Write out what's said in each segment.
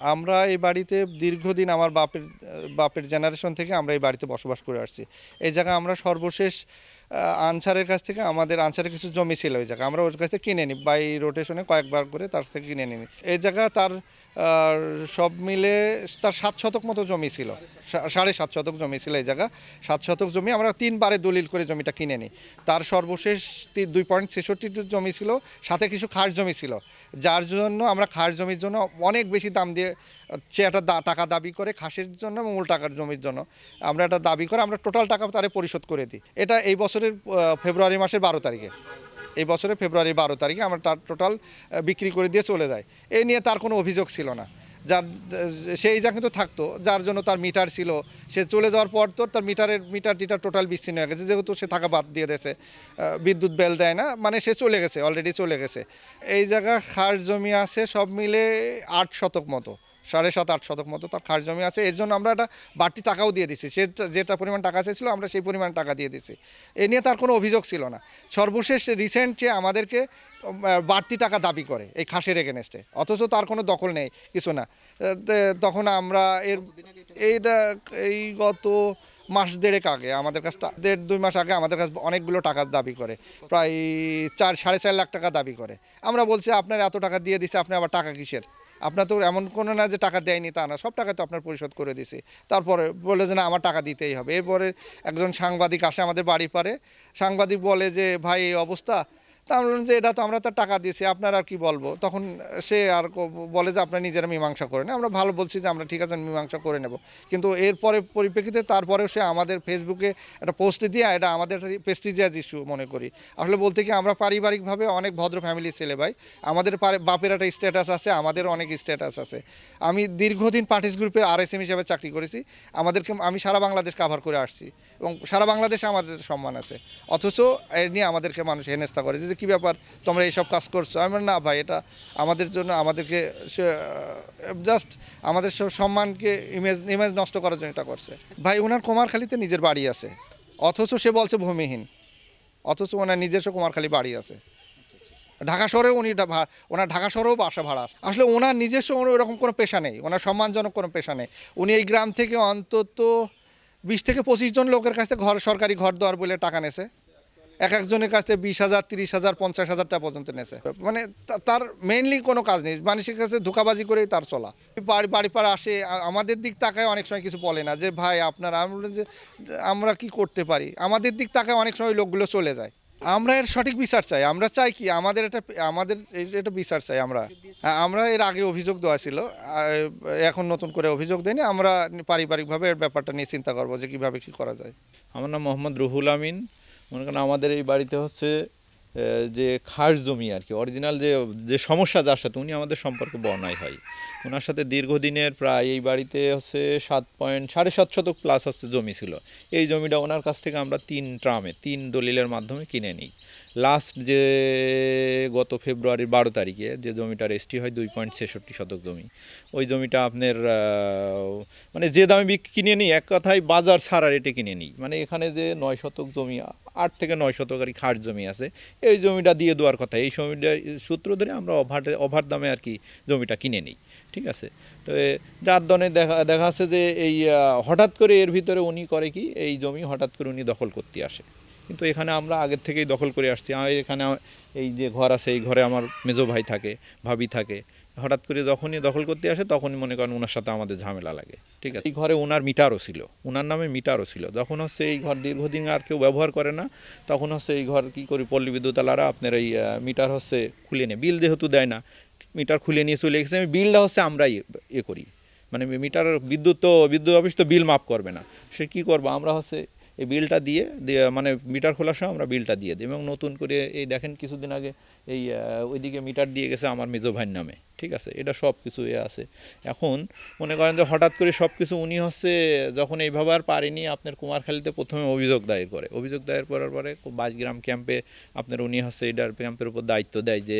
আমরা এই বাড়িতে দীর্ঘদিন আমার বাপের বাপের জেনারেশন থেকে আমরা এই বাড়িতে বসবাস করে আসছি। এই জায়গায় আমরা সর্বশেষ আনসারের কাছ থেকে আমাদের আনসারের কিছু জমি ছিল ওই জায়গা আমরা ওর কাছ থেকে কিনে নিই বাই রোটেশনে কয়েকবার করে তার থেকে কিনে নিই এই জায়গা তার সব মিলে তার সাত শতক মতো জমি ছিল সাড়ে সাত শতক জমি ছিল এই জায়গা সাত শতক জমি আমরা তিনবারে দলিল করে জমিটা কিনে নিই তার সর্বশেষ দুই পয়েন্ট ছেষট্টি জমি ছিল, সাথে কিছু খাস জমি ছিল। যার জন্য আমরা খাস জমির জন্য অনেক বেশি দাম দিয়ে সে একটা টাকা দাবি করে খাসির জন্য এবং মূল টাকার জমির জন্য। আমরা একটা দাবি করে আমরা টোটাল টাকা তারে পরিশোধ করে দিই। এটা এই বছরের ফেব্রুয়ারি মাসের বারো তারিখে। এই বছরের ফেব্রুয়ারি বারো তারিখে আমরা তার টোটাল বিক্রি করে দিয়ে চলে যায় এই নিয়ে তার কোনো অভিযোগ ছিল না। যার সেই যা কিন্তু থাকতো, যার জন্য তার মিটার ছিল। সে চলে যাওয়ার পর তো তার মিটারের মিটার টিটার টোটাল বিচ্ছিন্ন হয়ে গেছে। যেহেতু সে থাকা বাদ দিয়ে দিয়েছে বিদ্যুৎ বেল দেয় না মানে সে চলে গেছে অলরেডি চলে গেছে। এই জায়গা খাস জমি আছে সব মিলে আট শতক মতো। সাড়ে সাত, আট শতক মতো তার খাস জমি আছে। এর জন্য আমরা একটা বাড়তি টাকাও দিয়ে দিছি সে যেটা পরিমাণ টাকা চেয়েছিল, আমরা সেই পরিমাণ টাকা দিয়ে দিছি এ নিয়ে তার কোনো অভিযোগ ছিল না। সর্বশেষ রিসেন্ট যে আমাদেরকে বাড়তি টাকা দাবি করে এই খাসের এগেনস্টে অথচ তার কোনো দখল নেই, কিছু না। তখন আমরা এর এইটা এই গত মাস দেড়েক আগে, আমাদের কাছে দেড়, দুই মাস আগে আমাদের কাছে অনেকগুলো টাকা দাবি করে। প্রায় চার, সাড়ে চার লাখ টাকা দাবি করে। আমরা বলছি, আপনার এত টাকা দিয়ে দিছে, আপনি আবার টাকা কিসের? আপনার তো এমন কোনো না যে টাকা দেয়নি তা না, সব টাকা তো আপনার পরিশোধ করে দিছি। তারপরে বলে যে না, আমার টাকা দিতেই হবে। এরপরে একজন সাংবাদিক আসে আমাদের বাড়ি পারে। সাংবাদিক বলে যে, ভাই, এই অবস্থা। তা আমরা বললাম যে এটা তো আমরা তো টাকা দিয়েছি, আপনার আর কি বলব? তখন সে আর বলে যে, আপনার নিজেরা মীমাংসা করে নেন। আমরা ভালো বলছি যে, আমরা ঠিক আছে, মীমাংসা করে নেব। কিন্তু এরপরে পরিপ্রেক্ষিতে তারপরেও সে আমাদের ফেসবুকে একটা পোস্ট দিয়ে, এটা আমাদের প্রেস্টিজিয়াস ইস্যু মনে করি। আসলে বলতে কি, আমরা পারিবারিকভাবে অনেক ভদ্র ফ্যামিলির ছেলে ভাই। আমাদের বাপের একটা স্ট্যাটাস আছে, আমাদের অনেক স্ট্যাটাস আছে। আমি দীর্ঘদিন পার্টিস গ্রুপের আরএসএম হিসেবে চাকরি করেছি। আমাদেরকে, আমি সারা বাংলাদেশ কাভার করে আসছি এবং সারা বাংলাদেশে আমাদের সম্মান আছে। অথচ এ নিয়ে আমাদেরকে মানুষ হেনস্থা করে যে কী ব্যাপার? তোমরা এইসব কাজ করছ। আমি না ভাই, এটা আমাদের জন্য, আমাদেরকে জাস্ট আমাদের সব সম্মানকে ইমেজ ইমেজ নষ্ট করার জন্য এটা করছে। ভাই ওনার কুমারখালীতে নিজের বাড়ি আছে। অথচ সে বলছে ভূমিহীন। অথচ ওনার নিজস্ব কুমারখালী বাড়ি আছে। ঢাকা শহরেও উনি ওনার ঢাকা শহরেও বাসা ভাড়া আছে। আসলে ওনার নিজস্ব ওরকম কোনো পেশা নেই। ওনার সম্মানজনক কোনো পেশা নেই। উনি এই গ্রাম থেকে অন্তত বিশ থেকে পঁচিশ জন লোকের কাছ ঘর, সরকারি ঘর দেওয়ার বলে টাকা নেছে। এক একজনের কাছ থেকে বিশ হাজার, তিরিশ হাজার, পঞ্চাশ হাজার টাকা পর্যন্ত নেছে। মানে তার মেইনলি কোনো কাজ নেই। মানুষের কাছে ধোকাবাজি করেই তার চলা। বাড়ি বাড়ি পাড়া আসে আমাদের দিক তাকায় অনেক সময় কিছু বলে না যে, ভাই, আপনারা, আমরা যে, আমরা কি করতে পারি? আমাদের দিক তাকায় অনেক সময় লোকগুলো চলে যায়। আমরা এর সঠিক বিচার চাই। আমরা চাই কি, আমাদের এটা আমাদের এটা বিচার চাই আমরা। আমরা এর আগে অভিযোগ দেওয়া ছিল। এখন নতুন করে অভিযোগ দেয়নি। আমরা পারিবারিকভাবে এর ব্যাপারটা নিয়ে চিন্তা করব যে, কীভাবে কি করা যায়। আমার নাম মোহাম্মদ রুহুল আমিন। মনে করেন আমাদের এই বাড়িতে হচ্ছে যে খাস জমি আর কি অরিজিনাল যে যে সমস্যা যার সাথে, উনি আমাদের সম্পর্ক বর্ণায় হয়। ওনার সাথে দীর্ঘদিনের প্রায় এই বাড়িতে হচ্ছে সাত পয়েন্ট সাড়ে সাত শতক প্লাস হচ্ছে জমি ছিল। এই জমিটা ওনার কাছ থেকে আমরা তিন ট্রামে, তিন দলিলের মাধ্যমে কিনে নিই। লাস্ট যে গত ফেব্রুয়ারির বারো তারিখে যে জমিটা রেজিস্ট্রি হয় দুই পয়েন্ট ছেষট্টি শতক জমি, ওই জমিটা আপনার মানে যে দামে কিনে নিই, এক কথায় বাজার ছাড়া রেটে কিনে নিই। মানে এখানে যে নয় শতক জমি, আট থেকে নয় শতক আর খাস জমি আছে, এই জমিটা দিয়ে দেওয়ার কথা। এই জমিটা, সূত্র ধরে আমরা অভার অভার দামে আর কি জমিটা কিনে নিই, ঠিক আছে? তো যার দনে দেখা দেখা যাচ্ছে যে এই হঠাৎ করে এর ভিতরে উনি করে কি, এই জমি হঠাৎ করে উনি দখল করতে আসে। কিন্তু এখানে আমরা আগের থেকেই দখল করে আসছি। এখানে এই যে ঘর আছে, এই ঘরে আমার মেজো ভাই থাকে, ভাবি থাকে। হঠাৎ করে যখনই দখল করতে আসে, তখনই মনে করেন ওনার সাথে আমাদের ঝামেলা লাগে। ঠিক আছে? এই ঘরে ওনার মিটারও ছিল। ওনার নামে মিটারও ছিল। যখন হচ্ছে এই ঘর দীর্ঘদিন আর কেউ ব্যবহার করে না, তখন হচ্ছে এই ঘর কী করি, পল্লী বিদ্যুতালারা আপনার এই মিটার হচ্ছে খুলে নেয়। বিল যেহেতু দেয় না, মিটার খুলে নিয়ে চলে গেছে। আমি বিলটা হচ্ছে আমরাই এ করি। মানে মিটার বিদ্যুৎ তো, বিদ্যুৎ অফিস তো বিল মাফ করবে না। সে কি করব? আমরা হচ্ছে এই বিলটা দিয়ে মানে মিটার খোলার সময় আমরা বিলটা দিয়ে দিই। এবং নতুন করে এই দেখেন কিছুদিন আগে এই ওইদিকে মিটার দিয়ে গেছে আমার মেজো ভাইয়ের নামে, ঠিক আছে? এটা সব কিছু এ আছে। এখন মনে করেন যে হঠাৎ করে সব কিছু উনি হচ্ছে যখন এইভাবে আর পারেনি, আপনার কুমারখালীতে প্রথমে অভিযোগ দায়ের করে। অভিযোগ দায়ের করার পরে বাইশগ্রাম ক্যাম্পে আপনার উনি হচ্ছে এটার ক্যাম্পের উপর দায়িত্ব দেয় যে,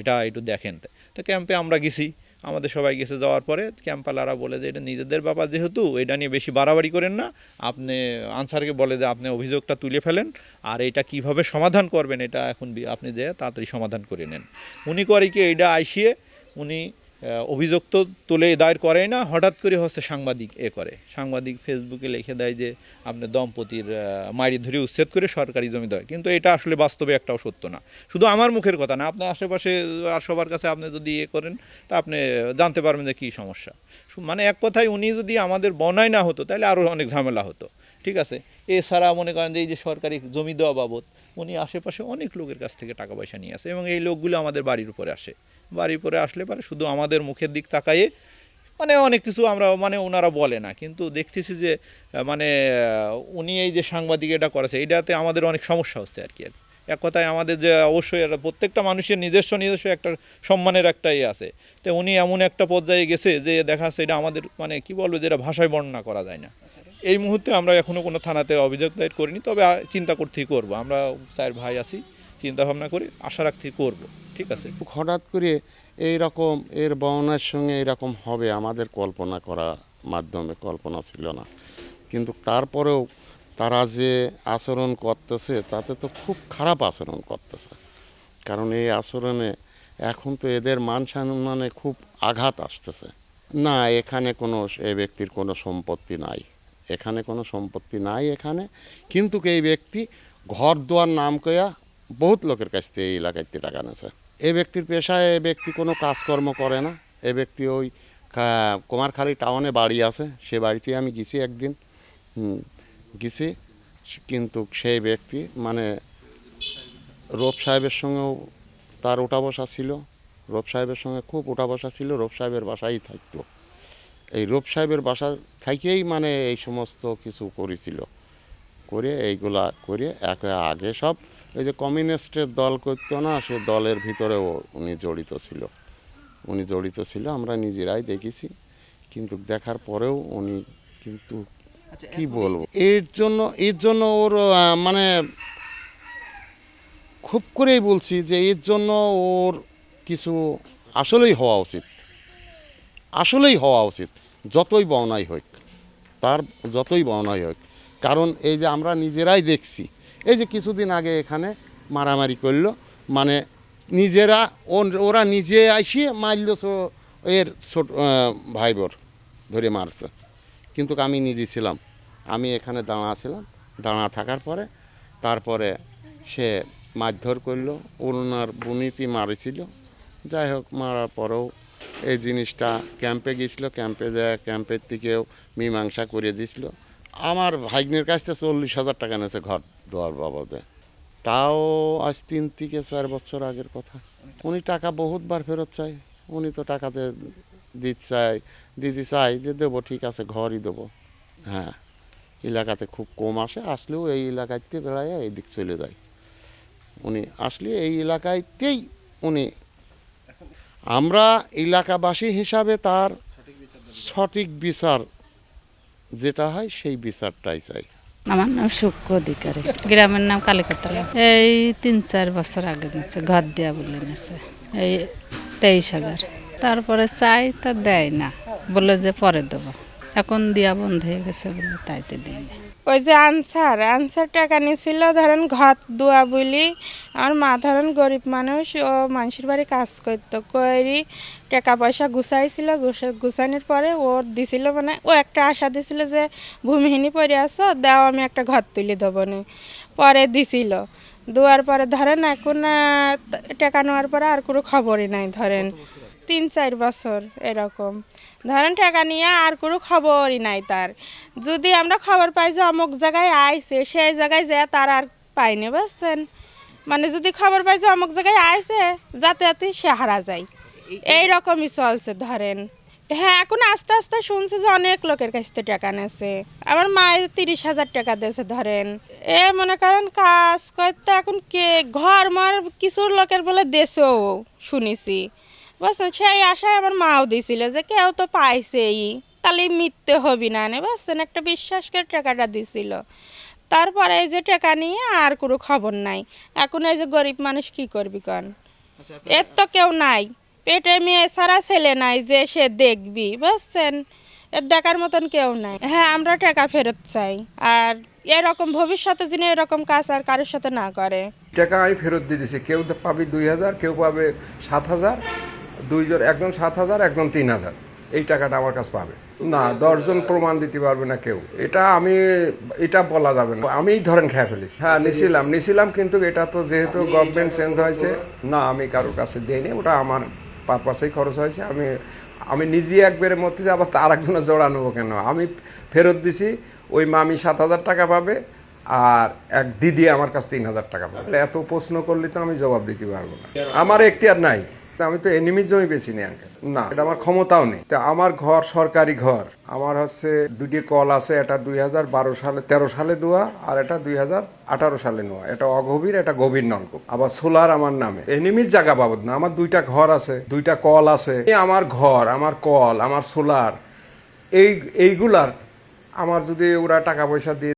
এটা একটু দেখেন। তো ক্যাম্পে আমরা গেছি। আমাদের সবাই গেছে যাওয়ার পরে ক্যাম্পালারা বলে যে, এটা নিজেদের ব্যাপার যেহেতু, এটা নিয়ে বেশি বাড়াবাড়ি করেন না। আপনি, আনসারকে বলে যে, আপনি অভিযোগটা তুলে ফেলেন আর এটা কীভাবে সমাধান করবেন, এটা এখন আপনি যে তাড়াতাড়ি সমাধান করে নেন। উনি করে কি এইটা আইসিয়ে উনি অভিযোগ তো তুলে দায়ের করেই না, হঠাৎ করে হচ্ছে সাংবাদিক এ করে। সাংবাদিক ফেসবুকে লিখে দেয় যে আপনার দম্পতির মারি ধরে উচ্ছেদ করে সরকারি জমি দেয়। কিন্তু এটা আসলে বাস্তবে একটাও সত্য না। শুধু আমার মুখের কথা না, আপনার আশেপাশে আর সবার কাছে আপনি যদি ইয়ে করেন, তা আপনি জানতে পারবেন যে কী সমস্যা। মানে এক কথায় উনি যদি আমাদের বনায় না হতো, তাহলে আরও অনেক ঝামেলা হতো। ঠিক আছে? এছাড়া মনে করেন যে এই যে সরকারি জমি দেওয়া বাবদ, উনি আশেপাশে অনেক লোকের কাছ থেকে টাকা পয়সা নিয়ে আসে এবং এই লোকগুলো আমাদের বাড়ির উপরে আসে। বাড়ির পরে আসলে পারে, শুধু আমাদের মুখের দিক তাকায়ে মানে অনেক কিছু আমরা মানে ওনারা বলে না। কিন্তু দেখতেছি যে মানে উনি এই যে সাংবাদিক এটা করেছে, এটাতে আমাদের অনেক সমস্যা হচ্ছে আর কি। আর এক কথায় আমাদের যে অবশ্যই একটা প্রত্যেকটা মানুষের নিজস্ব নিজস্ব একটা সম্মানের একটা ইয়ে আছে। তো উনি এমন একটা পর্যায়ে গেছে যে, দেখা যাচ্ছে এটা আমাদের মানে কি বলব যেটা ভাষায় বর্ণনা করা যায় না। এই মুহূর্তে আমরা এখনও কোনো থানাতে অভিযোগ দায়ের করিনি, তবে চিন্তা করতেই করব। আমরা চার ভাই আছি চিন্তা ভাবনা করে, আশা রাখতেই করব, ঠিক আছে? হঠাৎ করে এই রকম এর বর্ণার সঙ্গে এরকম হবে আমাদের কল্পনা করা মাধ্যমে, কল্পনা ছিল না। কিন্তু তারপরেও তারা যে আচরণ করতেছে, তাতে তো খুব খারাপ আচরণ করতেছে। কারণ এই আচরণে এখন তো এদের মান সম্মানে খুব আঘাত আসতেছে। না, এখানে কোনো এই ব্যক্তির কোনো সম্পত্তি নাই। এখানে কোনো সম্পত্তি নাই এখানে। কিন্তু এই ব্যক্তি ঘর দুয়ার নাম কয়া বহুত লোকের কাছ থেকে এই এলাকায় টাকা নেছে এই ব্যক্তির পেশায় এ ব্যক্তি কোনো কাজকর্ম করে না। এ ব্যক্তি ওই কুমারখালী টাউনে বাড়ি আছে। সে বাড়িতে আমি গেছি একদিন। গেছি। কিন্তু সেই ব্যক্তি মানে রোপ সাহেবের সঙ্গেও তার ওঠা বসা ছিল। রোপ সাহেবের সঙ্গে খুব ওঠা বসা ছিল। রোপ সাহেবের বাসাই থাকতো। এই রোপ সাহেবের বাসা থাকেই মানে এই সমস্ত কিছু করেছিল। করে এইগুলা করে এক আগে সব ওই যে কমিউনিস্টের দল করতো না সে দলের ভিতরেও উনি জড়িত ছিল। উনি জড়িত ছিল আমরা নিজেরাই দেখেছি। কিন্তু দেখার পরেও উনি কিন্তু কি বলব? এর জন্য এর জন্য ওর মানে খুব করেই বলছি যে এর জন্য ওর কিছু আসলেই হওয়া উচিত। আসলেই হওয়া উচিত যতই বওনাই হোক তার যতই বওনাই হোক। কারণ এই যে আমরা নিজেরাই দেখছি এই যে কিছুদিন আগে এখানে মারামারি করল মানে নিজেরা ওরা নিজে আসিয়ে মারল এর ছোট আহ, ভাই বোর ধরে মারছে। কিন্তু আমি নিজে ছিলাম আমি এখানে দাঁড়া ছিলাম দাঁড়া থাকার পরে তারপরে সে মারধর করল ওনার বুনিতি মারেছিল। যাই হোক মারার পরেও এই জিনিসটা ক্যাম্পে গিয়েছিল ক্যাম্পে যায় ক্যাম্পের থেকেও মীমাংসা করে দিয়েছিল। আমার ভাগ্নের কাছ থেকে চল্লিশ হাজার টাকা নিয়েছে ঘর দেওয়ার বাবদে। তাও আজ তিন থেকে চার বছর আগের কথা। উনি টাকা বহুতবার ফেরত চায়। উনি তো টাকাতে দিতে চায়, দিতে চাই যে দেবো, ঠিক আছে, ঘরই দেবো। হ্যাঁ এলাকাতে খুব কম আসে, আসলেও এই এলাকাতে বেড়ায় এই দিক চলে যায়। উনি আসলে এই এলাকাতেই উনি। আমরা এলাকাবাসী হিসাবে তার সঠিক বিচার যেটা হয় সেই বিচারটাই চাই। আমার নাম সুক্ষ অধিকারী। গ্রামের নাম কালিকতলা এই তিন চার বছর আগে নিয়েছে ঘর দেওয়া বলে নিয়েছে এই তেইশ হাজার। তারপরে চাই তা দেয় না, বলে যে পরে দেবো। এখন দেওয়া বন্ধ হয়ে গেছে বলে তাইতে দিই না। ওই যে আনসার আনসার টাকা নিয়েছিল ধরেন ঘর দোয়া বলি। আমার মা ধরেন গরিব মানুষ, ও মানুষের বাড়ি কাজ করতো করি টাকা পয়সা গুছাইছিল, গুছা- গুছানোর পরে ও দিছিল মানে ও একটা আশা দিছিল যে ভূমিহীনী পড়ে আসো দাও আমি একটা ঘর তুলে দেবো নি। পরে দিছিল। দেওয়ার পরে ধরেন এখন টাকা নেওয়ার পরে আর কোনো খবরই নাই ধরেন। তিন চার বছর এরকম। ধরেন টাকা নিয়ে আর কোনো খবরই নাই তার। যদি আমরা খবর পাই যে অমুক জায়গায় আইছে, সেই জায়গায় যে তার আর পাইনি, বুঝছেন? মানে যদি খবর পাই যে অমুক জায়গায় আইছে, যাতে যাতে সে হারা যায়। এই রকমই চলছে, ধরেন। হ্যাঁ এখন আস্তে আস্তে শুনছি যে অনেক লোকের কাছ থেকে টাকা নেছে আমার মায়ের তিরিশ হাজার টাকা দিয়েছে, ধরেন। এ মনে করেন কাজ করতে এখন কে? ঘর মর কিছুর লোকের বলে দেশেও শুনেছি। বুঝছেন সেই আশায় আমার মাও দিছিল যে কেউ তো পাইছেই তাহলে মিথ্যে হবি না নে বুঝছেন একটা বিশ্বাস করে টাকাটা দিছিল। তারপরে এই যে টাকা নিয়ে আর কোনো খবর নাই। এখন এই যে গরিব মানুষ কি করবি কন? এর তো কেউ নাই। পেটে মেয়ে সারা ছেলে নাই যে সে দেখবি বুঝছেন এর দেখার মতন কেউ নাই। হ্যাঁ আমরা টাকা ফেরত চাই আর এরকম ভবিষ্যতে যিনি এরকম কাজ আর কারোর সাথে না করে। টাকা আমি ফেরত দিয়ে দিছি। কেউ তো পাবি দুই হাজার কেউ পাবে সাত হাজার। দুইজন একজন সাত হাজার একজন তিন হাজার। এই টাকাটা আমার কাছে পাবে। না দশজন প্রমাণ দিতে পারবে না কেউ। এটা আমি এটা বলা যাবে না। আমিই ধরেন খেয়ে ফেলেছি। হ্যাঁ নিছিলাম নিছিলাম কিন্তু এটা তো যেহেতু গভর্নমেন্ট চেঞ্জ হয়েছে না আমি কারোর কাছে দিইনি। ওটা আমার পারপাসেই খরচ হয়েছে। আমি আমি নিজে একবারের মধ্যে যে আবার তার একজনে জোড়া নেব কেন? আমি ফেরত দিছি ওই মামি সাত হাজার টাকা পাবে আর এক দিদি আমার কাছে তিন হাজার টাকা পাবে। এত প্রশ্ন করলে তো আমি জবাব দিতে পারব না। আমার এখতিয়ার নাই। আমি তো এনিমির জমি বেশি নেই আঙ্কেল না। এটা আমার ক্ষমতাও নেই। তা আমার ঘর সরকারি ঘর। আমার হচ্ছে দুটি কল আছে এটা দুই হাজার বারো সালে তেরো সালে দেওয়া আর এটা দুই হাজার আঠারো সালে নেওয়া এটা অগভীর এটা গভীর নলকূপ। আবার সোলার আমার নামে। এনিমির জায়গা বাবদ না আমার দুইটা ঘর আছে দুইটা কল আছে। এই আমার ঘর আমার কল আমার সোলার এই এইগুলার আমার যদি ওরা টাকা পয়সা দিয়ে